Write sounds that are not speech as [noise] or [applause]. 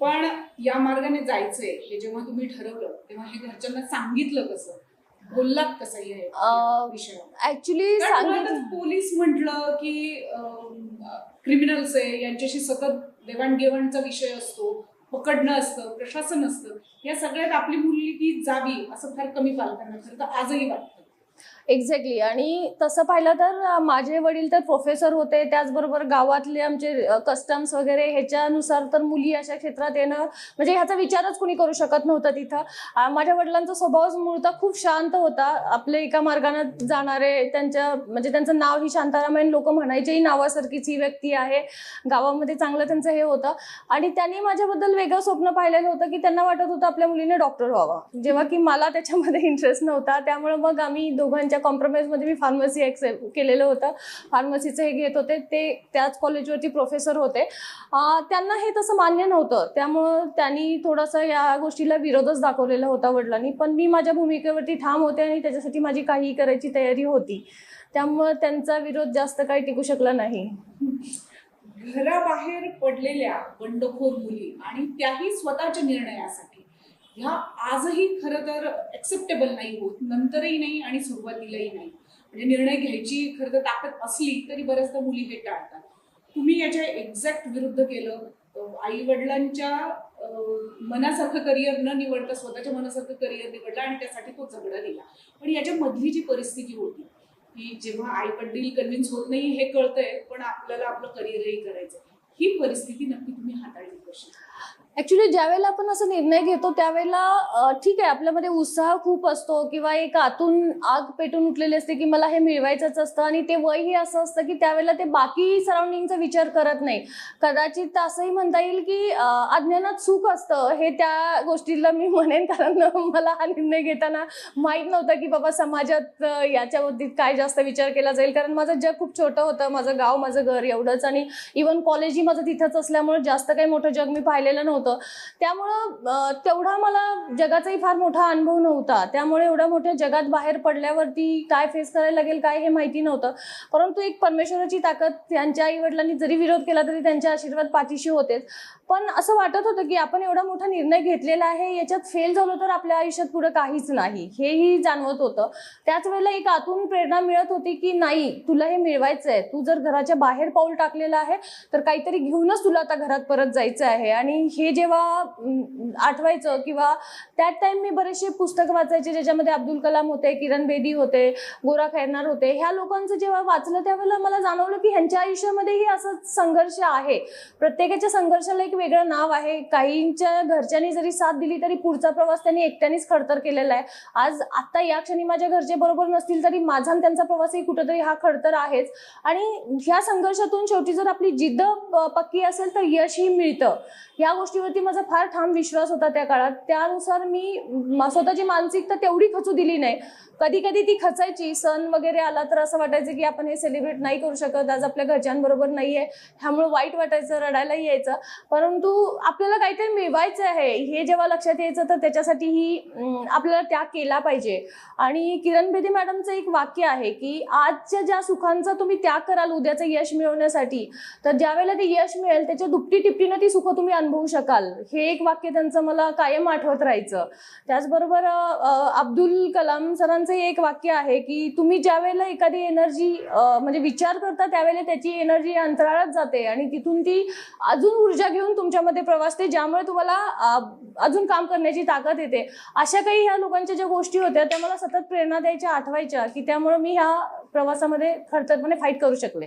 पण या मार्गाने जायचंय हे जेव्हा तुम्ही ठरवलं तेव्हा हे घरच्यांना सांगितलं कसं? बोललात कसं ऍक्च्युली पोलीस म्हटलं की क्रिमिनल्स आहे यांच्याशी सतत देवाणघेवाणचा विषय असतो पकडणं असतं प्रशासन असतं या सगळ्यात आपली मुलगी जावी असं फार कमी पालकांना खरं तर आजही वाटतं. एक्झॅक्टली आणि तसं पाहिलं तर माझे वडील तर प्रोफेसर होते. त्याचबरोबर गावातले आमचे कस्टम्स वगैरे ह्याच्यानुसार तर मुली अशा क्षेत्रात येणं म्हणजे ह्याचा विचारच कुणी करू शकत नव्हतं तिथं. माझ्या वडिलांचा स्वभावच मूळतः खूप शांत होता. आपले एका मार्गाने जाणारे त्यांच्या म्हणजे त्यांचं नाव ही शांतारामायण लोक म्हणायचेही नावासारखीच ही व्यक्ती आहे. गावामध्ये चांगलं त्यांचं हे होतं. आणि त्यांनी माझ्याबद्दल वेगळं स्वप्न पाहिलेलं होतं की त्यांना वाटत होतं आपल्या मुलीने डॉक्टर व्हावा. जेव्हा की मला त्याच्यामध्ये [laughs] इंटरेस्ट नव्हता. त्यामुळे मग आम्ही दोघांच्या कॉम्प्रोमाइजमध्ये मी फार्मसी एक्सेप्ट केलेलं होतं. फार्मसीचं हे घेत होते. ते त्याच कॉलेजवरती प्रोफेसर होते. त्यांना हे तसं मान्य नव्हतं. त्यामुळं त्यांनी थोडासा या गोष्टीला विरोधच दाखवलेला होता वडिलांनी. पण मी माझ्या भूमिकेवरती ठाम होते आणि त्याच्यासाठी माझी काहीही करायची तयारी होती. त्यामुळं त्यांचा विरोध जास्त काही टिकू शकला नाही. घराबाहेर पडलेल्या बंडखोर मुली आणि त्याही स्वतःच्या निर्णयासाठी ह्या आजही खरं तर ॲक्सेप्टेबल नाही होत नंतरही नाही आणि सुरुवातीलाही नाही. म्हणजे निर्णय घ्यायची खरं तर ताकद असली तरी बऱ्याचदा मुली हे टाळतात. तुम्ही याच्या एक्झॅक्ट विरुद्ध केलं आई वडिलांच्या मनासारखं करिअर न निवडता स्वतःच्या मनासारखं करिअर निवडलं आणि त्यासाठी तो झगडा दिला. पण याच्या मधली जी परिस्थिती होती की जेव्हा आई वडील कन्व्हिन्स होत नाही हे कळतंय पण आपल्याला आपलं करिअरही करायचं ही परिस्थिती नक्की तुम्ही हाताळली कशी? ऍक्च्युली ज्यावेळेला आपण असं निर्णय घेतो त्यावेळेला ठीक आहे आपल्यामध्ये उत्साह खूप असतो किंवा एक आतून आग पेटून उठलेली असते की मला हे मिळवायचंच असतं आणि ते वयही असं असतं की त्यावेळेला ते बाकी सराउंडिंगचा विचार करत नाही. कदाचित असंही म्हणता येईल की अज्ञानात सुख असतं हे त्या गोष्टीला मी म्हणेन कारण मला हा निर्णय घेताना माहीत नव्हतं की बाबा समाजात याच्याबद्दल याच्या बाबतीत काय जास्त विचार केला जाईल. कारण माझं जग खूप छोटं होतं माझं गाव माझं घर एवढंच आणि इवन कॉलेजही माझं तिथंच असल्यामुळे जास्त काही मोठं जग मी पाहिलेलं नव्हतं. त्यामुळं तेवढा मला जगाचाही फार मोठा अनुभव नव्हता. त्यामुळे एवढ्या मोठ्या जगात बाहेर पडल्यावरती काय फेस करायला लागेल काय हे माहिती नव्हतं. परंतु एक परमेश्वराची ताकद त्यांच्या आईवडिलांनी जरी विरोध केला तरी त्यांचे आशीर्वाद पाठीशी होतेच. पण असं वाटत होतं की आपण एवढा मोठा निर्णय घेतलेला आहे याच्यात फेल झालो तर आपल्या आयुष्यात पुढं काहीच नाही. हेही जाणवत होतं. त्याच वेळेला एक आतून प्रेरणा मिळत होती की नाही तुला हे मिळवायचं आहे तू जर घराच्या बाहेर पाऊल टाकलेलं आहे तर काहीतरी घेऊनच तुला आता घरात परत जायचं आहे. आणि हे जेव्हा आठवायचं किंवा त्यात टाइम मी बरेचसे पुस्तक वाचायचे ज्याच्यामध्ये अब्दुल कलाम होते किरण बेदी होते गोरा खैरनार होते. ह्या लोकांचं जेव्हा वाचलं त्यावेळेला मला जाणवलं की ह्यांच्या आयुष्यामध्येही असं संघर्ष आहे. प्रत्येकाच्या संघर्षाला एक वेगळं नाव आहे. काहींच्या घरच्यांनी जरी साथ दिली तरी पुढचा प्रवास त्यांनी एकट्यानेच खडतर केलेला आहे. आज आता या क्षणी माझ्या घरचे बरोबर नसतील तरी माझा आणि त्यांचा प्रवासही कुठंतरी हा खडतर आहेच. आणि ह्या संघर्षातून शेवटी जर आपली जिद्द पक्की असेल तर यशही मिळतं. या गोष्टीवरती माझा फार ठाम विश्वास होता त्या काळात. त्यानुसार मी स्वतःची मानसिकता तेवढी खचू दिली नाही. कधी कधी ती खचायची. सण वगैरे आला तर असं वाटायचं की आपण हे सेलिब्रेट नाही करू शकत. आज आपल्या घरच्यांबरोबर नाही आहे ह्यामुळे वाईट वाटायचं रडायला यायचं. परंतु आपल्याला काहीतरी मिळवायचं आहे. हे जेव्हा लक्षात यायचं तर त्याच्यासाठीही आपल्याला त्याग केला पाहिजे. आणि किरण बेदी मॅडमचं एक वाक्य आहे की आजच्या ज्या सुखांचा तुम्ही त्याग कराल उद्याचं यश मिळवण्यासाठी तर ज्यावेळेला ते यश मिळेल त्याच्या दुपटी टिपटीनं ती सुख तुम्ही अनुभव शकाल. हे एक वाक्य त्यांचं मला कायम आठवत राहायचं. त्याचबरोबर अब्दुल कलाम सरांचं एक वाक्य आहे की तुम्ही ज्या वेळेला एखादी एनर्जी म्हणजे विचार करता त्यावेळेला त्याची एनर्जी अंतराळात जाते आणि तिथून ती अजून ऊर्जा घेऊन तुमच्यामध्ये प्रवासते ज्यामुळे तुम्हाला अजून काम करण्याची ताकद येते. अशा काही ह्या लोकांच्या ज्या गोष्टी होत्या त्या मला सतत प्रेरणा द्यायच्या आठवायच्या की त्यामुळे मी ह्या प्रवासामध्ये खडतरपणे म्हणजे फाईट करू शकले.